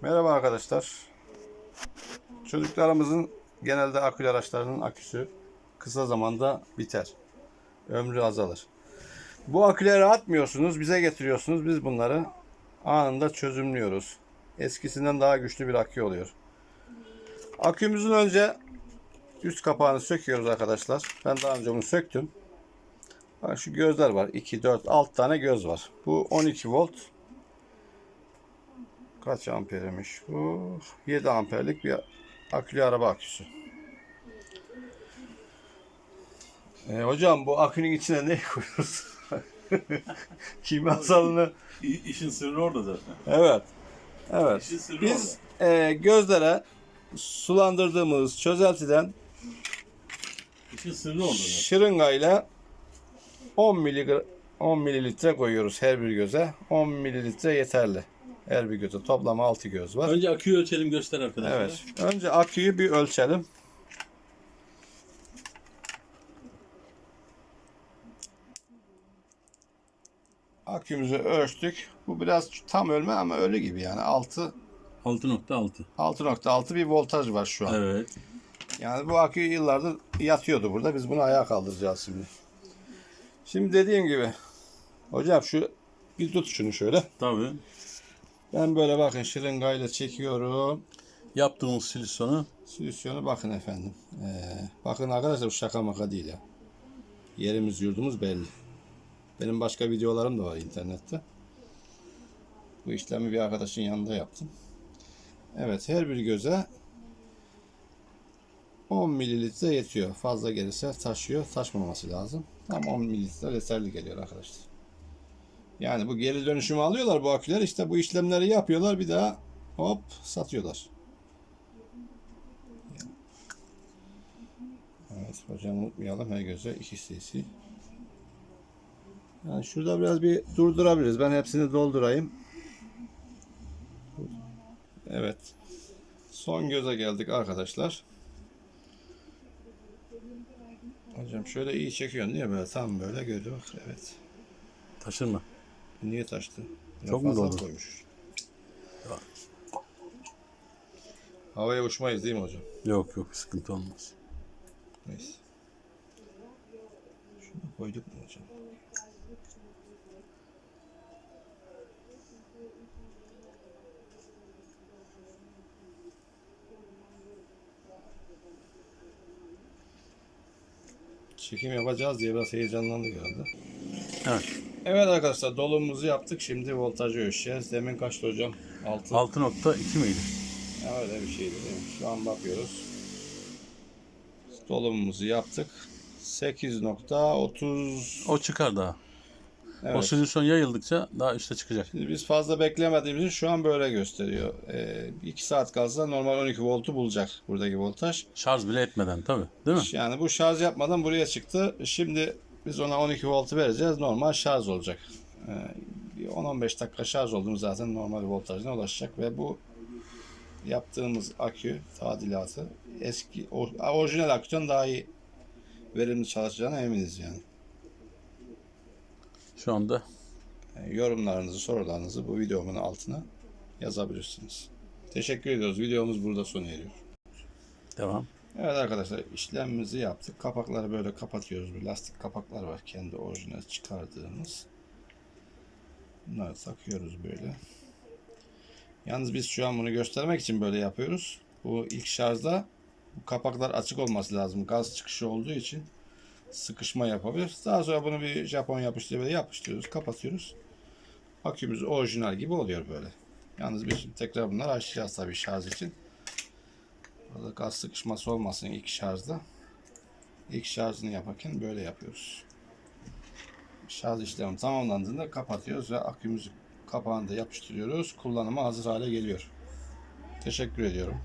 Merhaba arkadaşlar. Çocuklarımızın genelde akülü araçlarının aküsü kısa zamanda biter. Ömrü azalır. Bu aküleri atmıyorsunuz, bize getiriyorsunuz. Biz bunları anında çözümlüyoruz. Eskisinden daha güçlü bir akü oluyor. Akümüzün önce üst kapağını söküyoruz arkadaşlar. Ben daha önce bunu söktüm. Bak şu gözler var. 2, 4, 6 tane göz var. Bu 12 volt Kaç ampermiş bu? 7 amperlik bir akülü araba aküsü. E, hocam bu akünün içine ne koyuyoruz? Kimyasalını. İşin sırrı orada zaten. Evet. Evet. Biz e, gözlere sulandırdığımız çözeltiden İşin sırrı orada zaten. şırıngayla 10 miligram 10 mililitre koyuyoruz her bir göze. 10 mililitre yeterli. Her bir göze. Toplam 6 göz var. Önce aküyü ölçelim göster arkadaşlar. Evet. Önce aküyü bir ölçelim. Akümüzü ölçtük. Bu biraz tam ölme ama ölü gibi yani 6 6.6. 6.6 bir voltaj var şu an. Evet. Yani bu akü yıllardır yatıyordu burada. Biz bunu ayağa kaldıracağız şimdi. Şimdi dediğim gibi hocam şu bir tut şunu şöyle. Tabii. Ben böyle bakın şırıngayla çekiyorum. Yaptığımız silisyonu Solüsyonu bakın efendim. Ee, bakın arkadaşlar bu şaka maka değil ya. Yerimiz yurdumuz belli. Benim başka videolarım da var internette. Bu işlemi bir arkadaşın yanında yaptım. Evet her bir göze 10 mililitre yetiyor. Fazla gelirse taşıyor. Taşmaması lazım. Tam 10 mililitre yeterli geliyor arkadaşlar. Yani bu geri dönüşümü alıyorlar bu aküler. İşte bu işlemleri yapıyorlar. Bir daha hop satıyorlar. Evet hocam unutmayalım her göze 2 cc. Yani şurada biraz bir durdurabiliriz. Ben hepsini doldurayım. Evet. Son göze geldik arkadaşlar. Hocam şöyle iyi çekiyorsun değil mi? Böyle tam böyle gördü bak. Evet. taşır mı? Niye taştı? Biraz Çok mu fazla doldu? koymuş. Havaya uçmayız değil mi hocam? Yok yok sıkıntı olmaz. Neyse. Şunu koyduk mu hocam? Çekim yapacağız diye biraz heyecanlandık herhalde. Evet. Evet arkadaşlar dolumumuzu yaptık. Şimdi voltajı ölçeceğiz. Demin kaçtı hocam? 6. 6.2 miydi? Ya öyle bir şeydi değil mi? Şu an bakıyoruz. Dolumumuzu yaptık. 8.30 O çıkar daha. O Evet. silisyon yayıldıkça daha üste çıkacak. Şimdi biz fazla beklemediğimiz için şu an böyle gösteriyor. 2 saat kalsa normal 12 voltu bulacak buradaki voltaj. Şarj bile etmeden tabii. Değil mi? Yani bu şarj yapmadan buraya çıktı. Şimdi biz ona 12 voltu vereceğiz. Normal şarj olacak. Ee, bir 10-15 dakika şarj oldu mu zaten normal voltajına ulaşacak ve bu yaptığımız akü tadilatı eski or- orijinal aküden daha iyi verimli çalışacağına eminiz yani. Şu anda E, Yorumlarınızı, sorularınızı bu videomun altına yazabilirsiniz. Teşekkür ediyoruz. Videomuz burada sona eriyor. devam. Evet arkadaşlar işlemimizi yaptık. Kapakları böyle kapatıyoruz. Bir lastik kapaklar var. Kendi orijinal çıkardığımız. Bunları takıyoruz böyle. Yalnız biz şu an bunu göstermek için böyle yapıyoruz. Bu ilk şarjda bu kapaklar açık olması lazım. Gaz çıkışı olduğu için sıkışma yapabilir. Daha sonra bunu bir Japon yapıştırıyor böyle yapıştırıyoruz, kapatıyoruz. Akümüz orijinal gibi oluyor böyle. Yalnız biz tekrar bunları açacağız tabii şarj için. Burada gaz sıkışması olmasın ilk şarjda. İlk şarjını yaparken böyle yapıyoruz. Şarj işlemi tamamlandığında kapatıyoruz ve akümüzü kapağını da yapıştırıyoruz. Kullanıma hazır hale geliyor. Teşekkür ediyorum.